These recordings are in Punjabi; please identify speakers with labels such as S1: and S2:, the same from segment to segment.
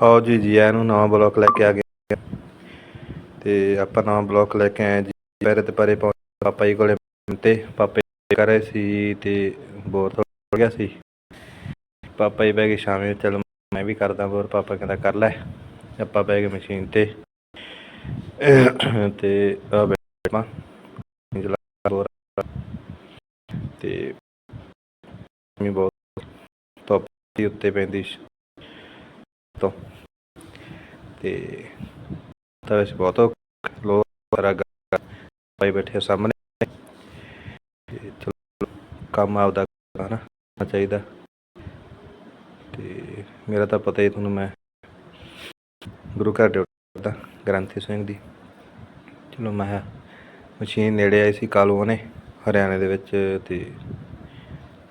S1: ਆਓ ਜੀ ਜੀ ਆਇਆਂ ਨੂੰ ਨਵਾਂ ਬਲੌਕ ਲੈ ਕੇ ਆ ਗਏ ਤੇ ਆਪਾਂ ਨਵਾਂ ਬਲੌਕ ਲੈ ਕੇ ਆਏ ਜੀ। ਪੈਰੇ ਤੇ ਪਰੇ ਪਹੁੰਚ ਪਾਪਾ ਜੀ ਕੋਲੇ ਤੇ ਪਾਪਾ ਕਰ ਰਹੇ ਸੀ ਤੇ ਬਹੁਤ ਹੋ ਗਿਆ ਸੀ। ਪਾਪਾ ਜੀ ਬਹਿ ਗਏ ਸ਼ਾਮੇ, ਚਲ ਮੈਂ ਵੀ ਕਰਦਾ ਹੋਰ ਪਾਪਾ ਕਹਿੰਦਾ ਕਰ ਲੈ। ਆਪਾਂ ਬਹਿ ਗਏ ਮਸ਼ੀਨ ਤੇ। ਤੇ ਆ ਬੈਠਾ ਬੋਰ ਤੇ ਮੀ ਬਹੁਤ ਪਾਪਾ ਦੀ ਉੱਤੇ ਪੈਂਦੀ ਤੋਂ। ਤੇ ਤਾਂ ਵੈਸੇ ਬਹੁਤ ਲੋਕ ਬੜਾ ਭਾਈ ਬੈਠੇ ਸਾਹਮਣੇ। ਚਲੋ, ਕੰਮ ਆਪਦਾ ਕਰਨਾ ਨਾ ਚਾਹੀਦਾ। ਤੇ ਮੇਰਾ ਤਾਂ ਪਤਾ ਹੀ ਤੁਹਾਨੂੰ ਮੈਂ ਗੁਰੂ ਘਰ ਡਿਊਟੀ ਕਰਦਾ, ਗ੍ਰੰਥੀ ਸਿੰਘ ਦੀ। ਚਲੋ ਮੈਂ ਕਿਹਾ ਮਸ਼ੀਨ ਨੇੜੇ ਆਈ ਸੀ ਕਾਲੂ ਨੇ ਹਰਿਆਣੇ ਦੇ ਵਿੱਚ, ਤੇ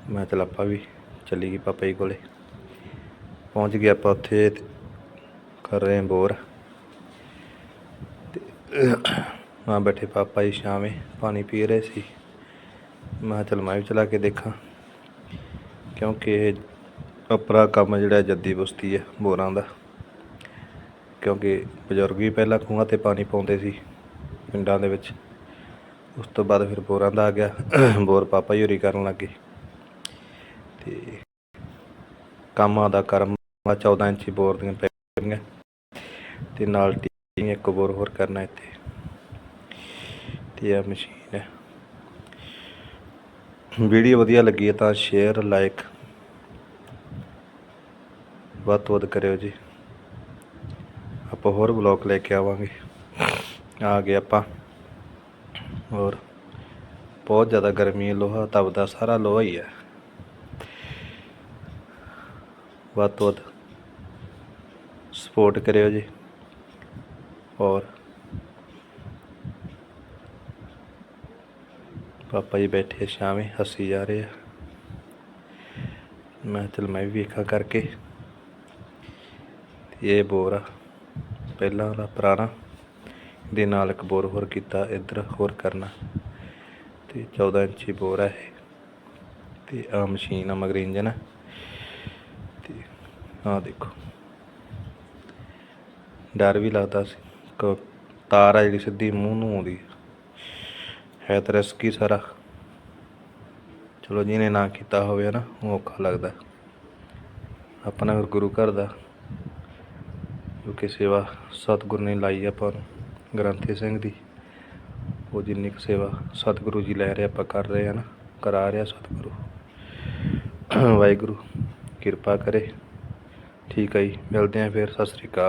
S1: ਮੈਂ ਚਲ ਆਪਾਂ ਵੀ, ਚੱਲੀ ਗਈ ਪਾਪਾ ਜੀ ਕੋਲੇ। ਪਹੁੰਚ ਗਏ ਆਪਾਂ ਉੱਥੇ ਕਰ ਰਹੇ ਹਾਂ ਬੋਰ। ਤੇ ਮਾਂ ਬੈਠੇ ਪਾਪਾ ਜੀ ਸ਼ਾਮੇ, ਪਾਣੀ ਪੀ ਰਹੇ ਸੀ। ਮੈਂ ਕਿਹਾ ਚੱਲ ਮੈਂ ਵੀ ਚਲਾ ਕੇ ਦੇਖਾਂ, ਕਿਉਂਕਿ ਇਹ ਅਪਰਾ ਕੰਮ ਜਿਹੜਾ ਜੱਦੀ ਬਸਤੀ ਹੈ ਬੋਰਾਂ ਦਾ। ਕਿਉਂਕਿ ਬਜ਼ੁਰਗ ਵੀ ਪਹਿਲਾਂ ਖੂਹਾਂ ਤੇ ਪਾਣੀ ਪਾਉਂਦੇ ਸੀ ਪਿੰਡਾਂ ਦੇ ਵਿੱਚ। ਉਸ ਤੋਂ ਬਾਅਦ ਫਿਰ ਬੋਰਾਂ ਦਾ ਆ ਗਿਆ, ਬੋਰ ਪਾਪਾ ਹੀ ਹੋਰੀ ਕਰਨ ਲੱਗੇ। ਤੇ ਕੰਮਾਂ ਦਾ ਕਰਮ 14 ਇੰਚੀ ਬੋਰ ਦੀਆਂ ਪੈਣੀਆਂ ਤੇ ਨਾਲ ਟੀ ਇੱਕ ਬੋਰ ਹੋਰ ਕਰਨਾ ਇੱਥੇ ਤੇ ਇਹ ਮਸ਼ੀਨ ਹੈ ਵੀਡੀਓ ਵਧੀਆ ਲੱਗੀ ਹੈ ਤਾਂ ਸ਼ੇਅਰ ਲਾਈਕ ਵੱਧ ਤੋਂ ਵੱਧ ਕਰਿਓ ਜੀ ਆਪਾਂ ਹੋਰ ਬਲੌਗ ਲੈ ਕੇ ਆਵਾਂਗੇ ਆ ਗਏ ਆਪਾਂ ਹੋਰ ਬਹੁਤ ਜ਼ਿਆਦਾ ਗਰਮੀ ਹੈ ਲੋਹਾ ਤਪਦਾ ਸਾਰਾ ਲੋਹਾ ਹੀ ਹੈ ਵੱਧ ਤੋਂ ਵੱਧ ਸਪੋਰਟ ਕਰਿਓ ਜੀ। ਔਰ ਪਾਪਾ ਜੀ ਬੈਠੇ ਸ਼ਾਮੇ, ਹੱਸੀ ਜਾ ਰਹੇ ਆ। ਮੈਂ ਚਲ ਮੈਂ ਵੀ ਵੇਖਾਂ ਕਰਕੇ। ਇਹ ਬੋਰ ਆ। ਪਹਿਲਾਂ ਵਾਲਾ ਪੁਰਾਣਾ ਦੇ ਨਾਲ ਇੱਕ ਬੋਰ ਹੋਰ ਕੀਤਾ, ਇੱਧਰ ਹੋਰ ਕਰਨਾ। ਤੇ 14 ਇੰਚੀ ਬੋਰ ਆ ਇਹ। ਤੇ ਆ ਮਸ਼ੀਨ ਆ ਮਗਰ ਇੰਜਨ ਆ। ਆਹ ਦੇਖੋ। ਡਰ ਵੀ ਲੱਗਦਾ ਸੀ। ਕ ਤਾਰ ਆ ਜਿਹੜੀ ਸਿੱਧੀ ਮੂੰਹ ਨੂੰ ਆਉਂਦੀ ਹੈ ਤਾਂ ਰਿਸਕੀ ਸਾਰਾ। ਚਲੋ ਜਿਹਨੇ ਨਾ ਕੀਤਾ ਹੋਵੇ ਨਾ ਉਹ ਔਖਾ ਲੱਗਦਾ। ਆਪਣਾ ਗੁਰੂ ਘਰ ਦਾ ਕਿਉਂਕਿ ਸੇਵਾ ਸਤਿਗੁਰ ਨੇ ਲਾਈ ਆਪਾਂ ਨੂੰ, ਗ੍ਰੰਥੀ ਸਿੰਘ ਦੀ। ਉਹ ਜਿੰਨੀ ਕੁ ਸੇਵਾ ਸਤਿਗੁਰੂ ਜੀ ਲੈ ਰਹੇ ਆਪਾਂ ਕਰ ਰਹੇ ਆ ਨਾ, ਕਰਾ ਰਿਹਾ ਸਤਿਗੁਰੂ। ਵਾਹਿਗੁਰੂ, ਕਿਰਪਾ ਕਰੇ। ਠੀਕ ਹੈ ਜੀ ਮਿਲਦੇ ਹਾਂ ਫਿਰ ਸਤਿ ਸ੍ਰੀ ਅਕਾਲ।